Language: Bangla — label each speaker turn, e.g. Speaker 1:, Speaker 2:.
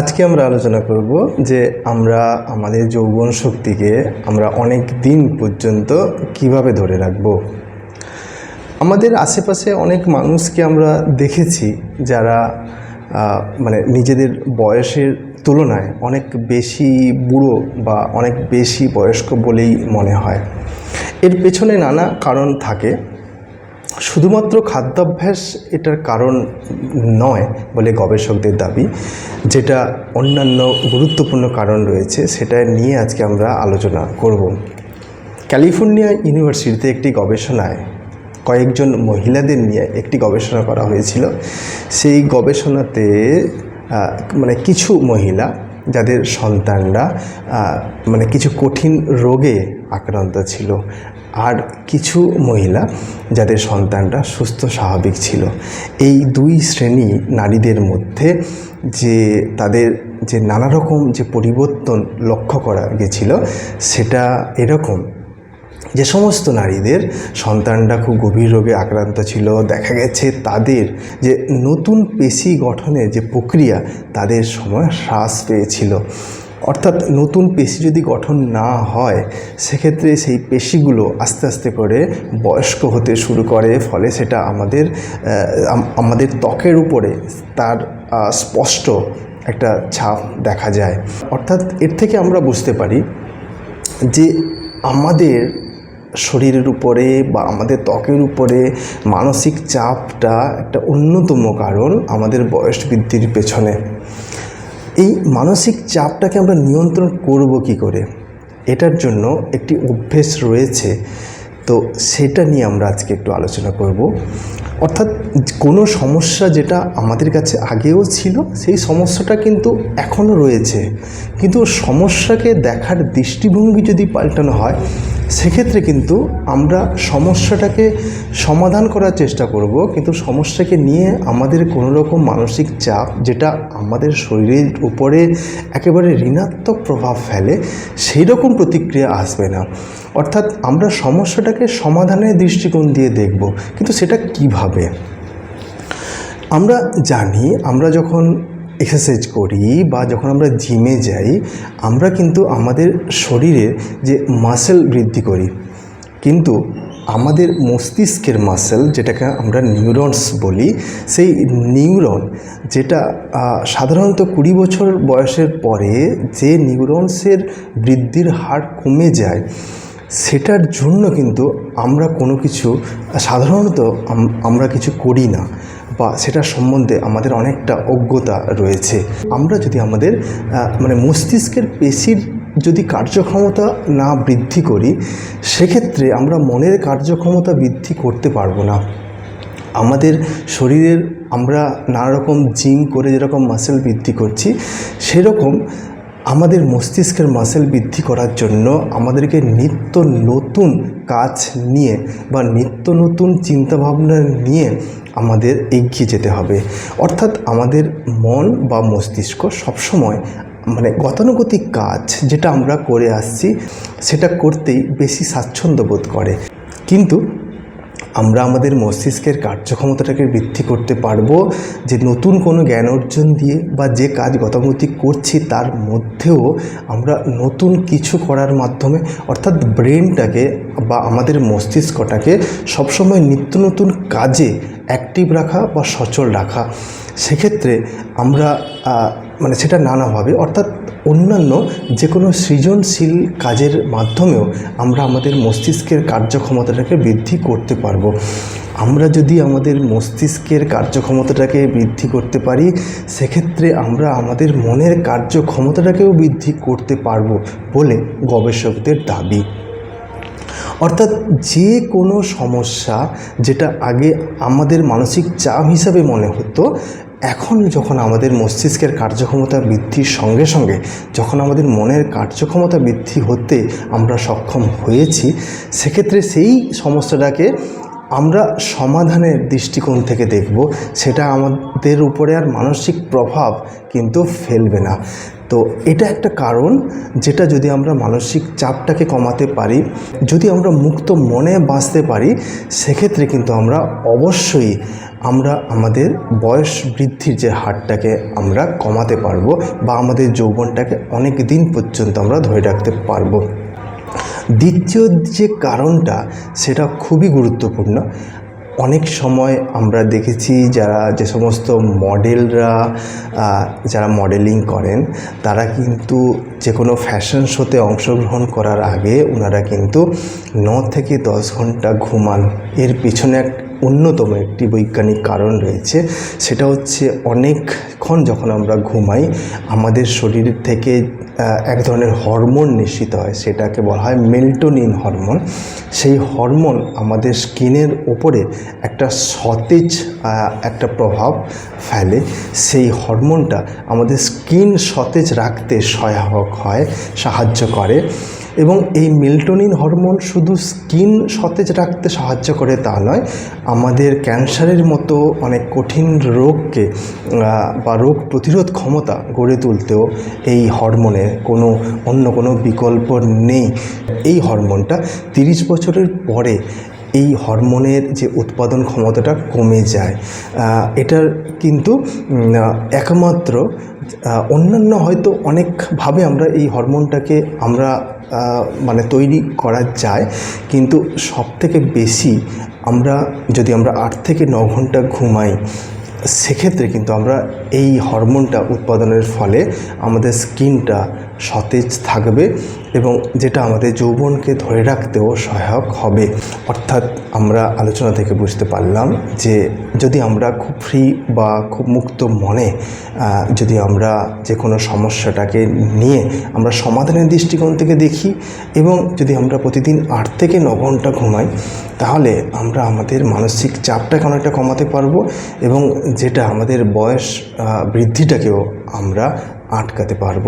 Speaker 1: আজকে আমরা আলোচনা করব যে আমরা আমাদের যৌবন শক্তিকে আমরা অনেক দিন পর্যন্ত কীভাবে ধরে রাখব। আমাদের আশেপাশে অনেক মানুষকে আমরা দেখেছি যারা মানে নিজেদের বয়সের তুলনায় অনেক বেশি বুড়ো বা অনেক বেশি বয়স্ক বলেই মনে হয়। এর পেছনে নানা কারণ থাকে। শুধুমাত্র খাদ্যাভ্যাস এটার কারণ নয় বলে গবেষকদের দাবি, যেটা অন্যান্য গুরুত্বপূর্ণ কারণ রয়েছে, সেটা নিয়ে আজকে আমরা আলোচনা করব। ক্যালিফোর্নিয়া ইউনিভার্সিটিতে একটি গবেষণায় কয়েকজন মহিলাদের নিয়ে একটি গবেষণা করা হয়েছিল। সেই গবেষণাতে মানে কিছু মহিলা, যাদের সন্তানরা মানে কিছু কঠিন রোগে আক্রান্ত ছিল আর কিছু মহিলা যাদের সন্তানরা সুস্থ, স্বাভাবিক ছিল। এই দুই শ্রেণি নারীদের মধ্যে যে তাদের যে নানা রকম যে পরিবর্তন লক্ষ্য করা গেছিল, সেটা এরকম। যে সমস্ত নারীদের সন্তানরা খুব গভীর রোগে আক্রান্ত ছিল, দেখা গেছে তাদের যে নতুন পেশি গঠনের যে প্রক্রিয়া, তাদের সময় হ্রাস পেয়েছিল। অর্থাৎ নতুন পেশি যদি গঠন না হয়, সেক্ষেত্রে সেই পেশিগুলো আস্তে আস্তে করে বয়স্ক হতে শুরু করে, ফলে সেটা আমাদের আমাদের ত্বকের উপরে তার স্পষ্ট একটা ছাপ দেখা যায়। অর্থাৎ এর থেকে আমরা বুঝতে পারি যে আমাদের শরীরের উপরে বা আমাদের ত্বকের উপরে মানসিক চাপটা একটা অন্যতম কারণ আমাদের বয়স বৃদ্ধির পেছনে। এই মানসিক চাপটাকে আমরা নিয়ন্ত্রণ করব কি করে? এটার জন্য একটি অভ্যেস রয়েছে। তো সেটা নিয়ে আমরা আজকে একটু আলোচনা করব। অর্থাৎ কোনো সমস্যা যেটা আমাদের কাছে আগেও ছিল, সেই সমস্যাটা কিন্তু এখনও রয়েছে। কিন্তু সমস্যাকে দেখার দৃষ্টিভঙ্গি যদি পাল্টানো হয় সেক্ষেত্রে কিন্তু আমরা সমস্যাটাকে সমাধান করার চেষ্টা করব, কিন্তু সমস্যাকে নিয়ে আমাদের কোনো রকম মানসিক চাপ যেটা আমাদের শরীরের উপরে একেবারে ঋণাত্মক প্রভাব ফেলে সেই রকম প্রতিক্রিয়া আসবে না। অর্থাৎ আমরা সমস্যাটাকে সমাধানের দৃষ্টিকোণ দিয়ে দেখব, কিন্তু সেটা কীভাবে? আমরা জানি, আমরা যখন এক্সারসাইজ করি বা যখন আমরা জিমে যাই, আমরা কিন্তু আমাদের শরীরের যে মাসেল বৃদ্ধি করি। কিন্তু আমাদের মস্তিষ্কের মাসেল যেটাকে আমরা নিউরনস বলি, সেই নিউরন যেটা সাধারণত কুড়ি বছর বয়সের পরে যে নিউরনসের বৃদ্ধির হার কমে যায়, সেটার জন্য কিন্তু আমরা কোনো কিছু, সাধারণত আমরা কিছু করি না। বা সেটা সম্বন্ধে আমাদের অনেকটা অজ্ঞতা রয়েছে। আমরা যদি আমাদের মানে মস্তিষ্কের পেশির যদি কার্যক্ষমতা না বৃদ্ধি করি, সেক্ষেত্রে আমরা মনের কার্যক্ষমতা বৃদ্ধি করতে পারব না। আমাদের শরীরের আমরা নানা রকম জিম করে যেরকম মাসেল বৃদ্ধি করছি, সেরকম আমাদের মস্তিষ্কের মাসেল বৃদ্ধি করার জন্য আমাদেরকে নিত্য নতুন কাজ নিয়ে বা নিত্য নতুন চিন্তাভাবনা নিয়ে আমাদের এগিয়ে যেতে হবে। অর্থাৎ আমাদের মন বা মস্তিষ্ক সবসময় মানে গতানুগতিক কাজ যেটা আমরা করে আসছি, সেটা করতেই বেশি স্বাচ্ছন্দ্য বোধ করে। কিন্তু আমরা আমাদের মস্তিষ্কের কার্যক্ষমতাটাকে বৃদ্ধি করতে পারব যে নতুন কোনো জ্ঞান অর্জন দিয়ে বা যে কাজ গতানুগতিক করছি তার মধ্যেও আমরা নতুন কিছু করার মাধ্যমে অর্থাৎ ব্রেনটাকে বা আমাদের মস্তিষ্কটাকে সবসময় নিত্য নতুন কাজে অ্যাক্টিভ রাখা বা সচল রাখা। সেক্ষেত্রে আমরা মানে সেটা নানাভাবে অর্থাৎ অন্যান্য যে কোনো সৃজনশীল কাজের মাধ্যমেও আমরা আমাদের মস্তিষ্কের কার্যক্ষমতাটাকে বৃদ্ধি করতে পারব। আমরা যদি আমাদের মস্তিষ্কের কার্যক্ষমতাটাকে বৃদ্ধি করতে পারি, সেক্ষেত্রে আমরা আমাদের মনের কার্যক্ষমতাটাকেও বৃদ্ধি করতে পারব বলে গবেষকদের দাবি। অর্থাৎ যে কোনো সমস্যা যেটা আগে আমাদের মানসিক চাপ হিসাবে মনে হতো, এখন যখন আমাদের মস্তিষ্কের কার্যক্ষমতা বৃদ্ধির সঙ্গে সঙ্গে যখন আমাদের মনের কার্যক্ষমতা বৃদ্ধি হতে আমরা সক্ষম হয়েছি, সেক্ষেত্রে সেই সমস্যাটাকে আমরা সমাধানের দৃষ্টিকোণ থেকে দেখব। সেটা আমাদের উপরে আর মানসিক প্রভাব কিন্তু ফেলবে না। তো এটা একটা কারণ যেটা যদি আমরা মানসিক চাপটাকে কমাতে পারি, যদি আমরা মুক্ত মনে বাঁচতে পারি, সেক্ষেত্রে কিন্তু আমরা অবশ্যই আমরা আমাদের বয়স বৃদ্ধির যে হারটাকে আমরা কমাতে পারব বা আমাদের যৌবনটাকে অনেক দিন পর্যন্ত আমরা ধরে রাখতে পারব। দ্বিতীয় যে কারণটা, সেটা খুবই গুরুত্বপূর্ণ। অনেক সময় আমরা দেখেছি যারা যে সমস্ত মডেলরা যারা মডেলিং করেন, তারা কিন্তু যে কোনো ফ্যাশন শোতে অংশগ্রহণ করার আগে ওনারা কিন্তু ন থেকে দশ ঘণ্টা ঘুমান। এর পিছনে অন্যতম একটি বৈজ্ঞানিক কারণ রয়েছে। সেটা হচ্ছে অনেকক্ষণ যখন আমরা ঘুমাই, আমাদের শরীর থেকে এক ধরনের হরমোন নিঃসৃত হয়, সেটাকে বলা হয় মেল্টোনিন হরমোন। সেই হরমোন আমাদের স্কিনের ওপরে একটা সতেজ একটা প্রভাব ফেলে। সেই হরমোনটা আমাদের স্কিন সতেজ রাখতে সহায়ক হয়, সাহায্য করে। এবং এই মেল্টোনিন হরমোন শুধু স্কিন সতেজ রাখতে সাহায্য করে তা নয়, আমাদের ক্যান্সারের মতো অনেক কঠিন রোগকে বা রোগ প্রতিরোধ ক্ষমতা গড়ে তুলতেও এই হরমোনের কোনো, অন্য কোনো বিকল্প নেই। এই হরমোনটা তিরিশ বছরের পরে এই হরমোনের যে উৎপাদন ক্ষমতাটা কমে যায়। এটার কিন্তু একমাত্র অন্যান্য হয়তো অনেকভাবে আমরা এই হরমোনটাকে আমরা মানে তৈরি করা যায়। কিন্তু সব থেকে বেশি আমরা যদি আমরা আট থেকে ন ঘণ্টা ঘুমাই, সেক্ষেত্রে কিন্তু আমরা এই হরমোনটা উৎপাদনের ফলে আমাদের স্কিনটা সতেজ থাকবে এবং যেটা আমাদের যৌবনকে ধরে রাখতেও সহায়ক হবে। অর্থাৎ আমরা আলোচনা থেকে বুঝতে পারলাম যে যদি আমরা খুব ফ্রি বা খুব মুক্ত মনে যদি আমরা যে কোনো সমস্যাটাকে নিয়ে আমরা সমাধানের দৃষ্টিকোণ থেকে দেখি এবং যদি আমরা প্রতিদিন আট থেকে ন ঘণ্টা ঘুমাই, তাহলে আমরা আমাদের মানসিক চাপটাকে অনেকটা কমাতে পারব এবং যেটা আমাদের বয়স বৃদ্ধিটাকেও আমরা আটকাতে পারব।